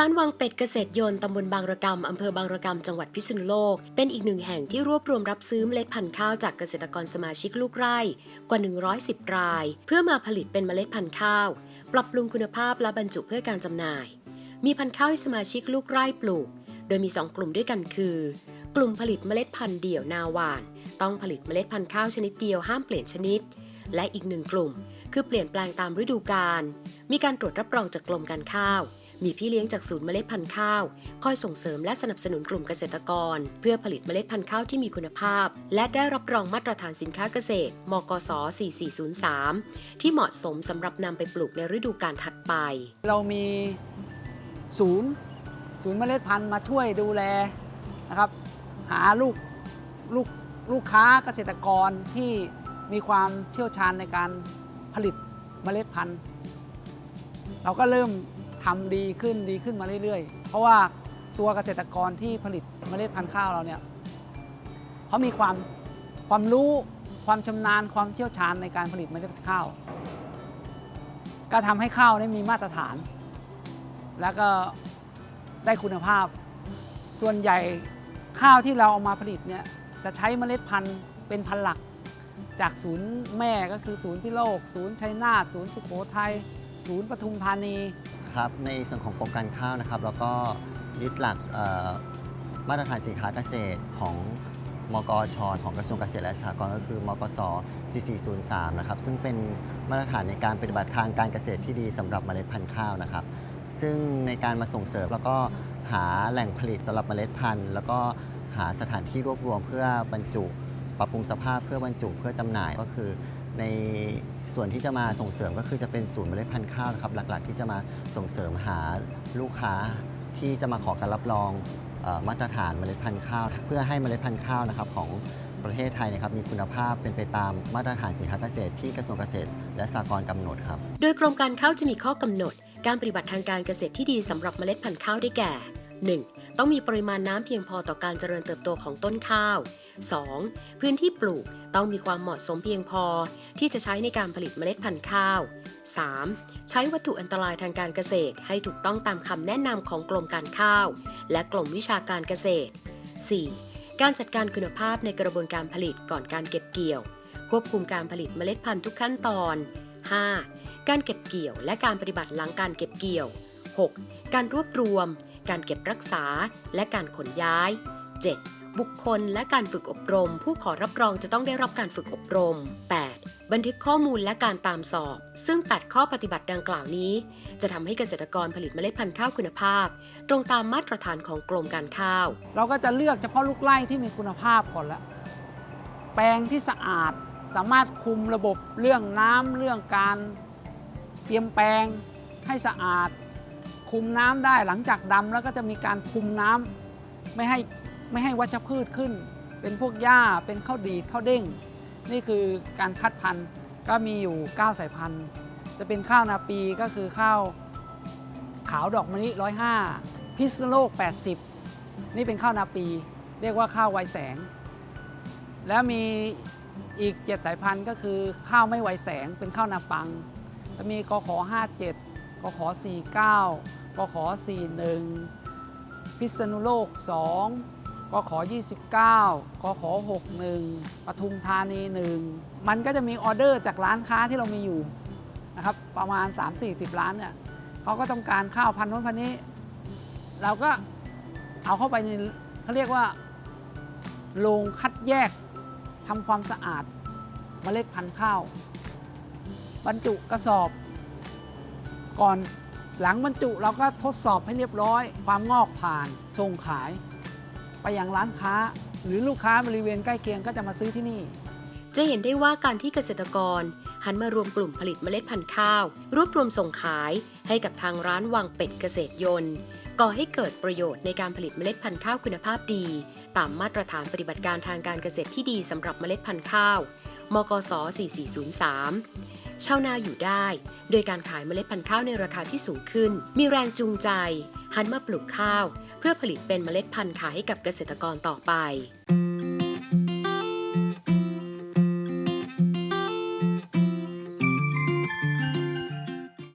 ร้านวังเป็ดเกษตรยนต์ตำบลบางระกำอำเภอบางระกำจังหวัดพิษณุโลก เป็นอีกหนึ่งแห่งที่รวบรวมรับซื้อเมล็ดพันธุ์ข้าวจากเกษตรกรสมาชิกลูกไร่กว่า 110 ราย เพื่อมาผลิตเป็นเมล็ดพันธุ์ข้าว ปรับปรุงคุณภาพและบรรจุเพื่อการจำหน่าย มีพันธุ์ข้าวให้สมาชิกลูกไร่ปลูก โดยมี 2 กลุ่มด้วยกันคือ กลุ่มผลิตเมล็ดพันธุ์เดี่ยวนาหวาน ต้องผลิตเมล็ดพันธุ์ข้าวชนิดเดียวห้ามเปลี่ยนชนิด และอีกหนึ่งกลุ่ม คือเปลี่ยนแปลงตามฤดูกาลมีการตรวจรับรองจากกรมการข้าว มีพี่เลี้ยงจากศูนย์เมล็ดพันธุ์ข้าว คอยส่งเสริมและสนับสนุนกลุ่มเกษตรกร เพื่อผลิตเมล็ดพันธุ์ข้าวที่มีคุณภาพ และได้รับรองมาตรฐานสินค้าเกษตร มกส 4403 ที่เหมาะสมสำหรับนำไปปลูกในฤดูกาลถัดไป เรามีศูนย์ศูนย์เมล็ดพันธุ์มาช่วยดูแลนะครับ หาลูกลูกลูกค้าเกษตรกรที่มีความเชี่ยวชาญในการผลิตเมล็ดพันธุ์ เราก็เริ่ม ทำดีขึ้นดีขึ้นมาเรื่อยๆ เพราะว่าตัวเกษตรกรที่ผลิตเมล็ดพันธุ์ข้าวเราเนี่ยเขามีความความรู้ความชำนาญความเชี่ยวชาญในการผลิตเมล็ดพันธุ์ข้าว ก็ทำให้ข้าวได้มีมาตรฐาน แล้วก็ได้คุณภาพ ส่วนใหญ่ข้าวที่เราเอามาผลิตเนี่ยจะใช้เมล็ดพันธุ์เป็นพันธุ์หลัก จากศูนย์แม่ก็คือศูนย์พิโลก ศูนย์ชัยนาทศูนย์สุโขทัยศูนย์ปทุมธานี ครับในส่วนของกรมการข้าวนะครับ แล้วก็ยึดหลักมาตรฐานสินค้าเกษตรของมกอชของกระทรวงเกษตรและสหกรณ์ก็คือมกส4403นะครับซึ่งเป็นมาตรฐานในการปฏิบัติทางการเกษตรที่ดีสำหรับเมล็ดพันธุ์ข้าวนะครับ ซึ่งในการมาส่งเสริมแล้วก็หาแหล่งผลิตสำหรับเมล็ดพันธุ์ แล้วก็หาสถานที่รวบรวมเพื่อบรรจุ ปรับปรุงสภาพเพื่อบรรจุเพื่อจำหน่ายก็คือ ในส่วนที่จะมาส่งเสริมก็คือจะเป็นศูนย์เมล็ดพันธุ์ข้าวนะครับ หลักๆ ที่จะมาส่งเสริมหาลูกค้าที่จะมาขอการรับรองออมาตรฐานเมล็ดพันธุ์ข้าว เพื่อให้เมล็ดพันธุ์ข้าวนะครับของประเทศไทยนะครับมีคุณภาพเป็นไปตามมาตรฐานสินค้าเกษตรที่กระทรวงเกษตร และสหกรณ์กำหนดครับ โดยกรมการข้าวจะมีข้อกำหนด การปฏิบัติทางการเกษตรที่ดีสำหรับเมล็ดพันธุ์ข้าวได้แก่ 1. ต้องมีปริมาณน้ำเพียงพอต่อการเจริญเติบโตของต้นข้าว 2. พื้นที่ปลูกต้องมีความเหมาะสมเพียงพอ ที่จะใช้ในการผลิตเมล็ดพันธุ์ข้าว 3. ใช้วัตถุอันตรายทางการเกษตรให้ถูกต้องตามคำแนะนำของกรมการข้าว และกรมวิชาการเกษตร 4. การจัดการคุณภาพในกระบวนการผลิตก่อนการเก็บเกี่ยว ควบคุมการผลิตเมล็ดพันธุ์ทุกขั้นตอน 5. การเก็บเกี่ยวและการปฏิบัติหลังการเก็บเกี่ยว 6. การรวบรวม การเก็บรักษา และการขนย้าย 7. บุคคลและการฝึกอบรม ผู้ขอรับรองจะต้องได้รับการฝึกอบรม 8. บันทึกข้อมูลและการตามสอบ ซึ่ง 8 ข้อปฏิบัติดังกล่าวนี้ จะทำให้เกษตรกรผลิตเมล็ดพันธุ์ข้าวคุณภาพ ตรงตามมาตรฐานของกรมการข้าว เราก็จะเลือกเฉพาะลูกไร่ที่มีคุณภาพก่อนละแปลงที่สะอาดสามารถคุมระบบเรื่องน้ำเรื่องการเตรียมแปลงให้สะอาด คุมน้ำได้หลังจากดำแล้วก็จะมีการคุมน้ำไม่ให้ไม่ให้วัชพืชขึ้น เป็นพวกหญ้าเป็นข้าวดีข้าวเด้ง นี่คือการคัดพันธุ์ก็มีอยู่ 9 สายพันธุ์ จะเป็นข้าวนาปีก็คือข้าวขาวดอกมะลิ105 พิษณุโลก 80 นี่เป็นข้าวนาปี เรียกว่าข้าวไวแสง แล้วมีอีก 7 สายพันธุ์ก็คือข้าวไม่ไวแสงเป็นข้าวนาปังจะมีกข 57 กข49กข41 พิษณุโลก 2กข29กข61ปทุมธานี 1 มันก็จะมีออเดอร์จากร้านค้าที่เรามีอยู่นะครับประมาณ 3-40ล้านเนี่ยเขาก็ต้องการข้าวพันธุ์นู้นพันธุ์นี้ เราก็เอาเข้าไปในเขาเรียกว่าโรงคัดแยกทำความสะอาดเมล็ดพันธุ์ข้าว บรรจุกระสอบ ก่อนหลังบรรจุเราก็ทดสอบให้เรียบร้อย ความงอกผ่านส่งขาย ไปยังร้านค้า หรือลูกค้าบริเวณใกล้เคียงก็จะมาซื้อที่นี่ จะเห็นได้ว่าการที่เกษตรกร หันมารวมกลุ่มผลิตเมล็ดพันธุ์ข้าว รวบรวมส่งขายให้กับทางร้านวังเป็ดเกษตรยนต์ก่อให้เกิดประโยชน์ในการผลิตเมล็ดพันธุ์ข้าวคุณภาพดี ตามมาตรฐานปฏิบัติการทางการเกษตรที่ดีสำหรับเมล็ดพันธุ์ข้าว มกส 4403 ชาวนาอยู่ได้ โดยการขายเมล็ดพันธุ์ข้าวในราคาที่สูงขึ้น มีแรงจูงใจ หันมาปลูกข้าว เพื่อผลิตเป็นเมล็ดพันธุ์ขายให้กับเกษตรกรต่อไป